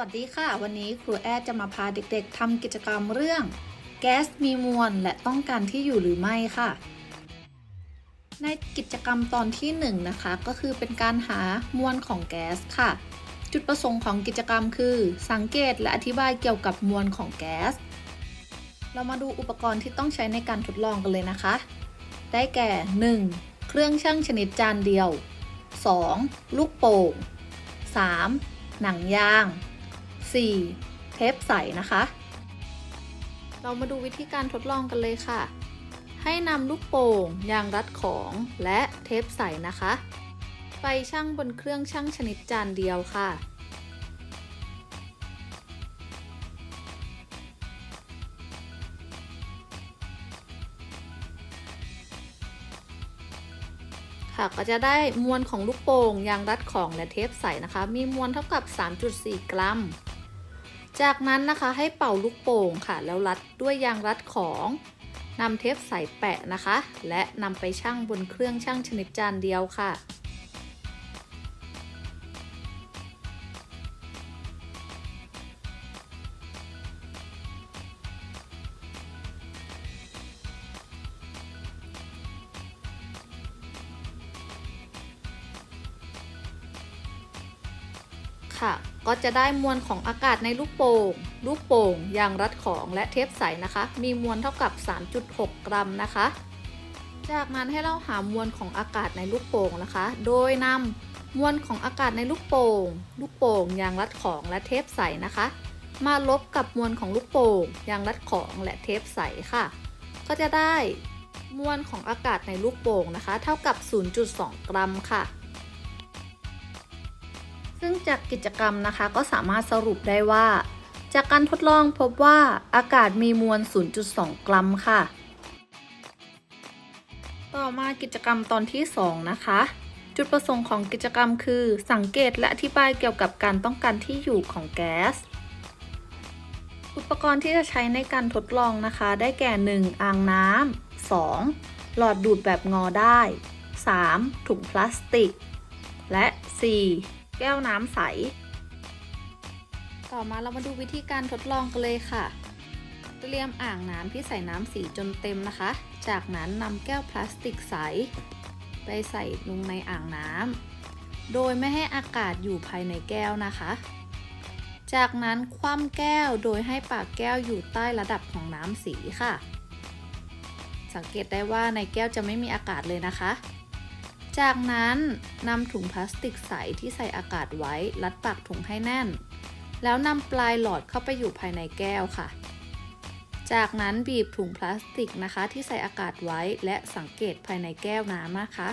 วัสดีค่ะ วันนี้ครูแอดจะมาพาเด็กๆทำกิจกรรมเรื่อง แก๊สมีมวลและต้องการที่อยู่หรือไม่ค่ะ ในกิจกรรมตอนที่1นงนะคะ ก็คือเป็นการหามวลของแก๊สค่ะ จุดประสงค์ของกิจกรรมคือ สังเกตและอธิบายเกี่ยวกับมวลของแก๊ส เรามาดูอุปกรณ์ที่ต้องใช้ในการทดลองกันเลยนะคะ ได้แก่ 1. เครื่องชั่งชนิดจานเดียว 2. ลูกโป่ง 3. หนังยาง 4. เทปใสนะคะ เรามาดูวิธีการทดลองกันเลยค่ะ ให้นำลูกโป่ง ยางรัดของและเทปใสนะคะ ไปชั่งบนเครื่องชั่งชนิดจานเดียวค่ะค่ะก็จะได้มวลของลูกโป่งยางรัดของและเทปใสนะคะ มีมวลเท่ากับ 3.4 กรัม จากนั้นนะคะให้เป่าลูกโป่งค่ะ แล้วรัดด้วยยางรัดของนำเทปใสแปะนะคะ และนำไปชั่งบนเครื่องชั่งชนิดจานเดียวค่ะ ค่ะ ก็จะได้มวลของอากาศในลูกโป่ง ลูกโป่งยางรัดของและเทปใสนะคะ มีมวลเท่ากับ 3.6 กรัมนะคะ จากนั้นให้เราหามวลของอากาศในลูกโป่งนะคะ โดยนำมวลของอากาศในลูกโป่ง ลูกโป่งยางรัดของและเทปใสนะคะ มาลบกับมวลของลูกโป่งยางรัดของและเทปใสค่ะ ก็จะได้มวลของอากาศในลูกโป่งนะคะ เท่ากับ 0.2 กรัมค่ะ ซึ่งจากกิจกรรมนะคะก็สามารถสรุปได้ว่า จากการทดลองพบว่าอากาศมีมวล 0.2 กรัมค่ะ ต่อมากิจกรรมตอนที่ 2 นะคะ จุดประสงค์ของกิจกรรมคือ สังเกตและอธิบายเกี่ยวกับการต้องการที่อยู่ของแก๊สอุปกรณ์ที่จะใช้ในการทดลองนะคะ ได้แก่ 1. อ่างน้ำ 2. หลอดดูดแบบงอได้ 3. ถุงพลาสติก และ 4. แก้วน้ำใส ต่อมาเรามาดูวิธีการทดลองกันเลยค่ะ เตรียมอ่างน้ำที่ใส่น้ำสีจนเต็มนะคะ จากนั้นนำแก้วพลาสติกใส ไปใส่ลงในอ่างน้ำโดยไม่ให้อากาศอยู่ภายในแก้วนะคะ จากนั้นคว่ำแก้วโดยให้ปากแก้วอยู่ใต้ระดับของน้ำสีค่ะ สังเกตได้ว่าในแก้วจะไม่มีอากาศเลยนะคะ จากนั้นนำถุงพลาสติกใสที่ใส่อากาศไว้รัดปากถุงให้แน่น แล้วนำปลายหลอดเข้าไปอยู่ภายในแก้วค่ะ จากนั้นบีบถุงพลาสติกนะคะ ที่ใส่อากาศไว้และสังเกตภายในแก้วน้ำนะคะ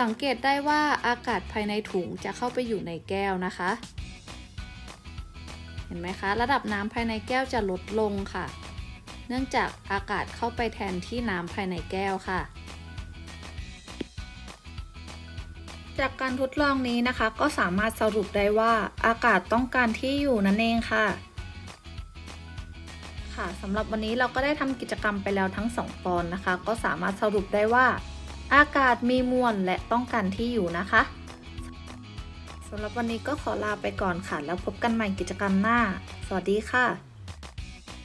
สังเกตได้ว่าอากาศภายในถุงจะเข้าไปอยู่ในแก้วนะคะ เห็นไหมคะ ระดับน้ำภายในแก้วจะลดลงค่ะ เนื่องจากอากาศเข้าไปแทนที่น้ำภายในแก้วค่ะ จากการทดลองนี้นะคะ ก็สามารถสรุปได้ว่าอากาศต้องการที่อยู่นั่นเองค่ะ ค่ะสำหรับวันนี้เราก็ได้ทำกิจกรรมไปแล้วทั้ง 2 ตอนนะคะ ก็สามารถสรุปได้ว่า อากาศมีมวลและต้องการที่อยู่นะคะสำหรับวันนี้ก็ขอลาไปก่อนค่ะ แล้วพบกันใหม่กิจกรรมหน้า สวัสดีค่ะ